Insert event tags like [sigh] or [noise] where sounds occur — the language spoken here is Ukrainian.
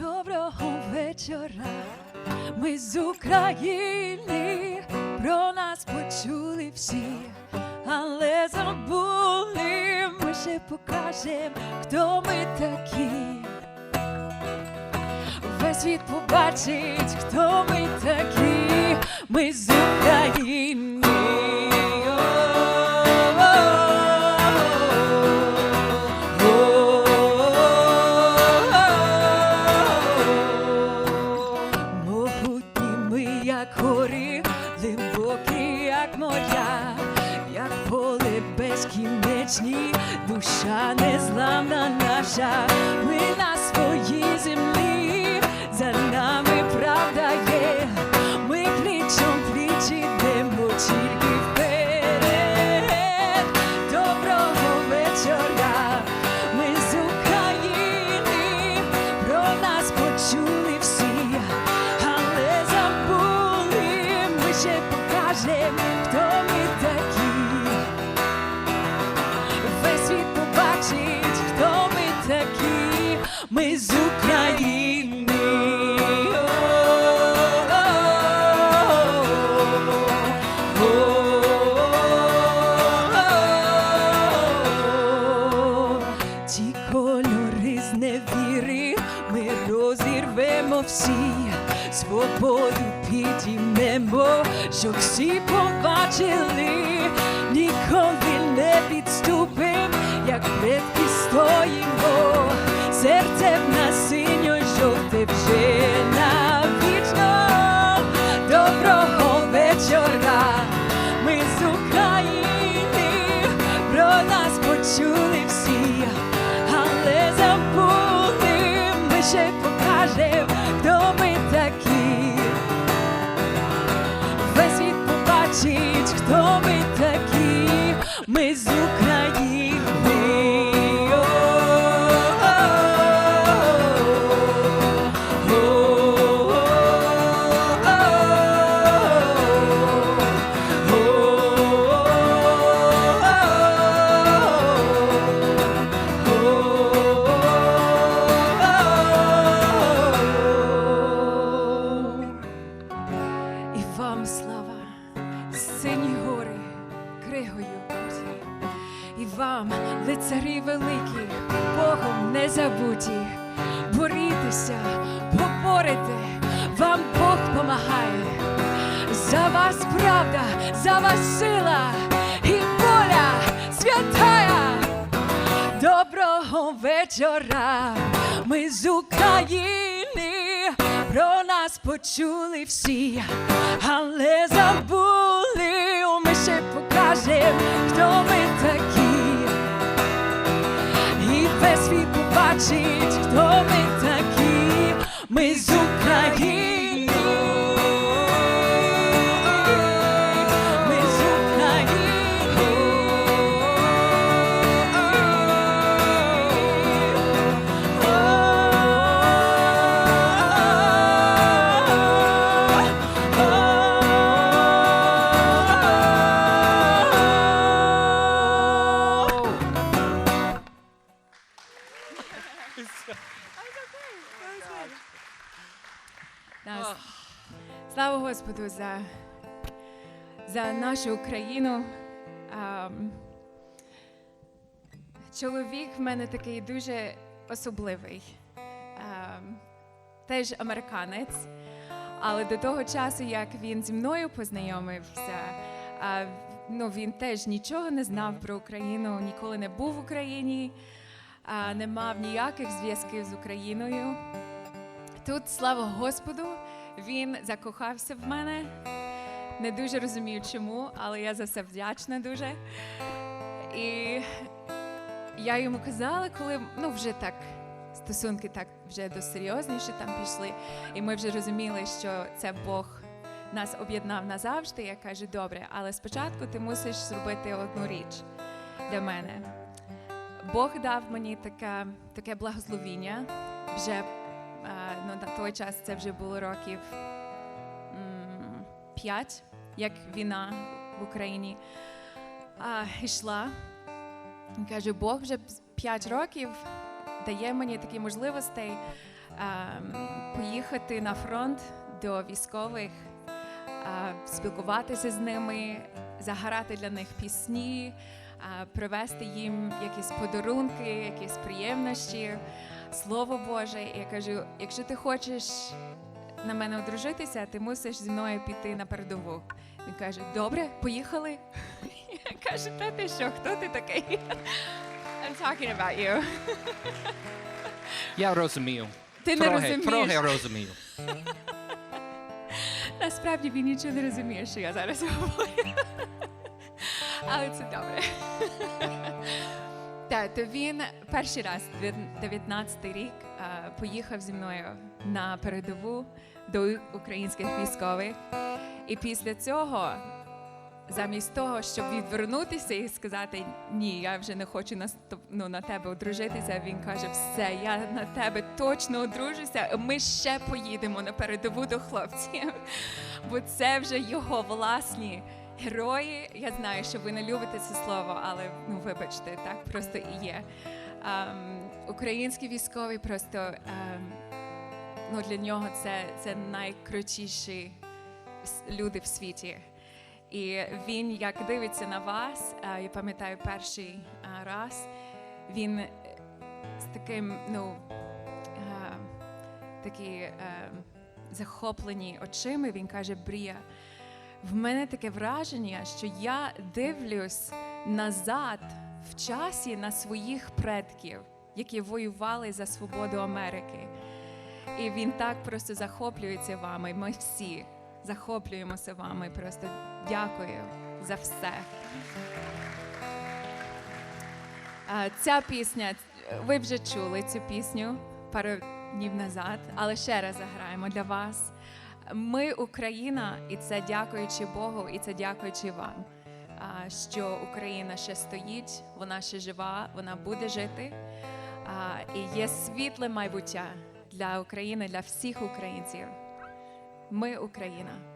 Доброго вечора, ми з України, про нас почули всі, але забули, ми ще покажем, хто ми такі. Весь світ побачить, хто ми такі, ми з України. Безкінечні, душа незламна наша, ми на своїй землі, за нами правда є, ми плічом пліч ідемо тільки всі, свободу підіймемо, щоб всі побачили, ніколи не відступим, як предки стоїмо, серце в нас синьо жовте вже ми з України. Вам слава, сині гори, кригою вам, лицарі великі, Богом не забуті. Борітеся, поборете, вам Бог помагає. За вас правда, за вас сила і воля святая. Доброго вечора, ми з України, про нас почули всі, але забули, ще покажем, хто ми такі. Світ хто ми Нас- Слава Господу за, за нашу Україну. Ам, чоловік в мене такий дуже особливий. Ам, теж американець. Але до того часу, як він зі мною познайомився, а, ну, він теж нічого не знав про Україну, ніколи не був в Україні, а, не мав ніяких зв'язків з Україною. Тут, слава Господу, він закохався в мене. Не дуже розумію, чому, але я за це вдячна дуже. І я йому казала, коли ну вже так стосунки так вже до серйозніше там пішли, і ми вже розуміли, що це Бог нас об'єднав назавжди. Я кажу, добре, але спочатку ти мусиш зробити одну річ для мене. Бог дав мені таке, таке благословіння вже ну, на той час це вже було років п'ять, як війна в Україні йшла. Каже, Бог вже п'ять років дає мені такі можливостей поїхати на фронт до військових, спілкуватися з ними, заграти для них пісні, привезти їм якісь подарунки, якісь приємності, Слово Боже. І я кажу, якщо ти хочеш на мене одружитися, ти мусиш зі мною піти на передову. Він каже: Добре, поїхали. [laughs] Я кажу, та ти що, хто ти такий? [laughs] I'm talking about you. Я розумію. Ти не розумієш. трохи розумію. [laughs] Насправді він нічого не розуміє, що я зараз говорю. Але це добре. [laughs] Так, то він перший раз, 19-й рік, поїхав зі мною на передову до українських військових. І після цього, замість того, щоб відвернутися і сказати ні, я вже не хочу на, ну, на тебе одружитися, він каже: все, я на тебе точно одружуся. Ми ще поїдемо на передову до хлопців. [laughs] Бо це вже його власні герої. Я знаю, що ви не любите це слово, але ну вибачте, так просто і є. Ем, українські військові просто ем, ну, для нього це, це найкрутіші люди в світі. І він, як дивиться на вас, е, я пам'ятаю перший е, раз, він з таким, ну, е, такі е, захоплені очима, він каже: Брія, в мене таке враження, що я дивлюсь назад в часі на своїх предків, які воювали за свободу Америки. І він так просто захоплюється вами. Ми всі захоплюємося вами. Просто дякую за все. Ця пісня, ви вже чули цю пісню пару днів назад, але ще раз заграємо для вас. Ми Україна, і це дякуючи Богу, і це дякуючи вам. Що Україна ще стоїть, вона ще жива, вона буде жити. І є світле майбуття для України, для всіх українців. Ми Україна.